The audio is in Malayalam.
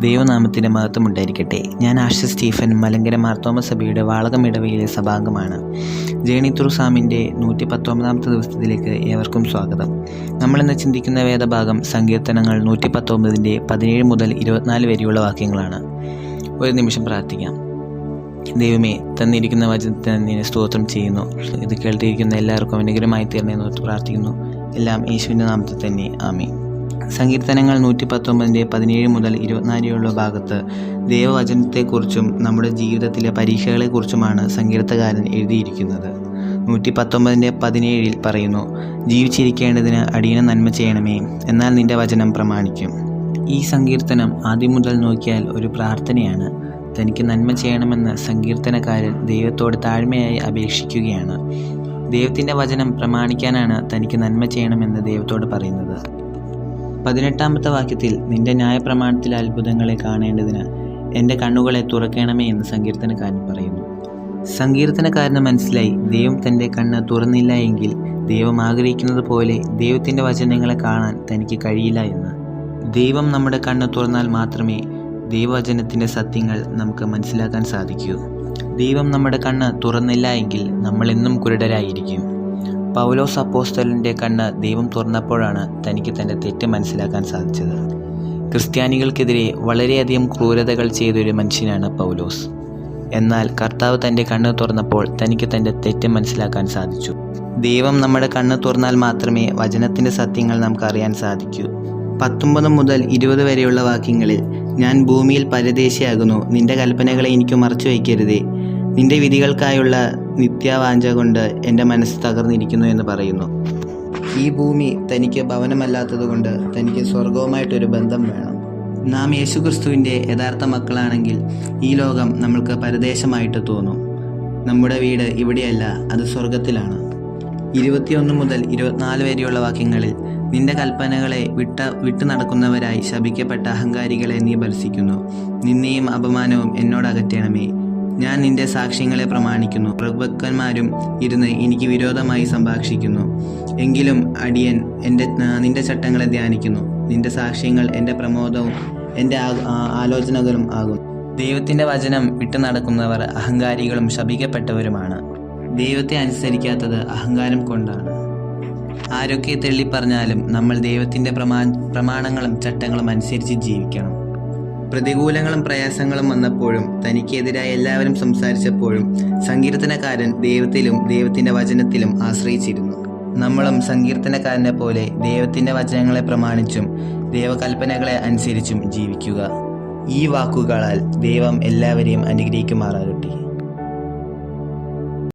ദൈവനാമത്തിന്റെ മഹത്വം ഉണ്ടായിരിക്കട്ടെ. ഞാൻ ആഷ സ്റ്റീഫൻ മലങ്കര മാർത്തോമ സഭയുടെ വാളകം ഇടവയിലെ സഭാംഗമാണ്. ജേണി ത്രൂ സാമിന്റെ നൂറ്റി പത്തൊമ്പതാമത്തെ ദിവസത്തിലേക്ക് ഏവർക്കും സ്വാഗതം. നമ്മളിന്ന് ചിന്തിക്കുന്ന വേദഭാഗം സങ്കീർത്തനങ്ങൾ നൂറ്റി പത്തൊമ്പതിന്റെ പതിനേഴ് മുതൽ ഇരുപത്തിനാല് വരെയുള്ള വാക്യങ്ങളാണ്. ഒരു നിമിഷം പ്രാർത്ഥിക്കാം. ദൈവമേ തന്നിരിക്കുന്ന വചനത്തിന് നിന്നെ സ്തോത്രം ചെയ്യുന്നു. ഇത് കേൾത്തിരിക്കുന്ന എല്ലാവർക്കും അനുഗ്രഹമായി തീർന്നെന്ന് പ്രാർത്ഥിക്കുന്നു. എല്ലാം യേശുവിന്റെ നാമത്തിൽ തന്നെ. ആമേ സങ്കീർത്തനങ്ങൾ നൂറ്റി പത്തൊമ്പതിന്റെ പതിനേഴ് മുതൽ ഇരുപത്തിനാലിലുള്ള ഭാഗത്ത് ദൈവവചനത്തെക്കുറിച്ചും നമ്മുടെ ജീവിതത്തിലെ പരീക്ഷകളെക്കുറിച്ചുമാണ് സങ്കീർത്തകാരൻ എഴുതിയിരിക്കുന്നത്. നൂറ്റി പത്തൊമ്പതിന്റെ പതിനേഴിൽ പറയുന്നു ജീവിച്ചിരിക്കേണ്ടതിന് അടിയന നന്മ ചെയ്യണമേ എന്നാൽ നിന്റെ വചനം പ്രമാണിക്കും. ഈ സങ്കീർത്തനം ആദ്യം മുതൽ നോക്കിയാൽ ഒരു പ്രാർത്ഥനയാണ്. തനിക്ക് നന്മ ചെയ്യണമെന്ന് സങ്കീർത്തനക്കാരൻ ദൈവത്തോട് താഴ്മയായി അപേക്ഷിക്കുകയാണ്. ദൈവത്തിന്റെ വചനം പ്രമാണിക്കാനാണ് തനിക്ക് നന്മ ചെയ്യണമെന്ന് ദൈവത്തോട് പറയുന്നത്. പതിനെട്ടാമത്തെ വാക്യത്തിൽ നിന്റെ ന്യായപ്രമാണത്തിൽ അത്ഭുതങ്ങളെ കാണേണ്ടതിന് എന്റെ കണ്ണുകളെ തുറക്കണമേ എന്ന് സങ്കീർത്തനക്കാരൻ പറയുന്നു. സങ്കീർത്തനക്കാരന് മനസ്സിലായി ദൈവം തന്റെ കണ്ണ് തുറന്നില്ല എങ്കിൽ ദൈവം ആഗ്രഹിക്കുന്നത് പോലെ ദൈവത്തിന്റെ വചനങ്ങളെ കാണാൻ തനിക്ക് കഴിയില്ല എന്ന്. ദൈവം നമ്മുടെ കണ്ണ് തുറന്നാൽ മാത്രമേ ദൈവവചനത്തിന്റെ സത്യങ്ങൾ നമുക്ക് മനസ്സിലാക്കാൻ സാധിക്കൂ. ദൈവം നമ്മുടെ കണ്ണ് തുറന്നില്ല എങ്കിൽ നമ്മളെന്നും കുരുടരായിരിക്കും. പൗലോസ് അപ്പോസ്റ്റലിന്റെ കണ്ണ് ദൈവം തുറന്നപ്പോഴാണ് തനിക്ക് തന്റെ തെറ്റ് മനസ്സിലാക്കാൻ സാധിച്ചത്. ക്രിസ്ത്യാനികൾക്കെതിരെ വളരെയധികം ക്രൂരതകൾ ചെയ്തൊരു മനുഷ്യനാണ് പൗലോസ്. എന്നാൽ കർത്താവ് തന്റെ കണ്ണ് തുറന്നപ്പോൾ തനിക്ക് തന്റെ തെറ്റ് മനസ്സിലാക്കാൻ സാധിച്ചു. ദൈവം നമ്മുടെ കണ്ണ് തുറന്നാൽ മാത്രമേ വചനത്തിന്റെ സത്യങ്ങൾ നമുക്ക് അറിയാൻ സാധിക്കൂ. പത്തൊമ്പത് മുതൽ ഇരുപത് വരെയുള്ള വാക്യങ്ങളിൽ ഞാൻ ഭൂമിയിൽ പരദേശിയാകുന്നു നിന്റെ കൽപ്പനകളെ എനിക്ക് മറച്ചു വയ്ക്കരുതേ നിന്റെ വിധികൾക്കായുള്ള നിത്യവാഞ്ച കൊണ്ട് എന്റെ മനസ്സ് തകർന്നിരിക്കുന്നു എന്ന് പറയുന്നു. ഈ ഭൂമി തനിക്ക് ഭവനമല്ലാത്തതുകൊണ്ട് തനിക്ക് സ്വർഗവുമായിട്ടൊരു ബന്ധം വേണം. നാം യേശുക്രിസ്തുവിന്റെ യഥാർത്ഥ മക്കളാണെങ്കിൽ ഈ ലോകം നമ്മൾക്ക് പരദേശമായിട്ട് തോന്നും. നമ്മുടെ വീട് ഇവിടെയല്ല അത് സ്വർഗത്തിലാണ് ഇരുപത്തിയൊന്ന് മുതൽ ഇരുപത്തിനാല് വരെയുള്ള വാക്യങ്ങളിൽ നിന്റെ കൽപ്പനകളെ വിട്ട വിട്ടു നടക്കുന്നവരായി ശപിക്കപ്പെട്ട അഹങ്കാരികളെ നീ ഭത്സിക്കുന്നു നിന്നെയും അപമാനവും എന്നോട് അകറ്റണമേ. ഞാൻ നിന്റെ സാക്ഷ്യങ്ങളെ പ്രമാണിക്കുന്നു. പ്രഭുക്കന്മാരും ഇരുന്ന് എനിക്ക് വിരോധമായി സംഭാഷിക്കുന്നു. എങ്കിലും അടിയൻ എന്റെ നിന്റെ ചട്ടങ്ങളെ ധ്യാനിക്കുന്നു. നിന്റെ സാക്ഷ്യങ്ങൾ എന്റെ പ്രമോദവും എന്റെ ആലോചനകളും ആകും ദൈവത്തിന്റെ വചനം വിട്ടു നടക്കുന്നവർ അഹങ്കാരികളും ശപിക്കപ്പെട്ടവരുമാണ്. ദൈവത്തെ അനുസരിക്കാത്തത് അഹങ്കാരം കൊണ്ടാണ്. ആരൊക്കെ തള്ളിപ്പറഞ്ഞാലും നമ്മൾ ദൈവത്തിന്റെ പ്രമാ പ്രമാണങ്ങളും ചട്ടങ്ങളും അനുസരിച്ച് ജീവിക്കണം. പ്രതികൂലങ്ങളും പ്രയാസങ്ങളും വന്നപ്പോഴും തനിക്കെതിരായി എല്ലാവരും സംസാരിച്ചപ്പോഴും സങ്കീർത്തനക്കാരൻ ദൈവത്തിലും ദൈവത്തിന്റെ വചനത്തിലും ആശ്രയിച്ചിരുന്നു. നമ്മളും സങ്കീർത്തനക്കാരനെ പോലെ ദൈവത്തിന്റെ വചനങ്ങളെ പ്രമാണിച്ചും ദൈവകൽപ്പനകളെ അനുസരിച്ചും ജീവിക്കുക. ഈ വാക്കുകളാൽ ദൈവം എല്ലാവരെയും അനുഗ്രഹിക്കുമാറാകട്ടെ.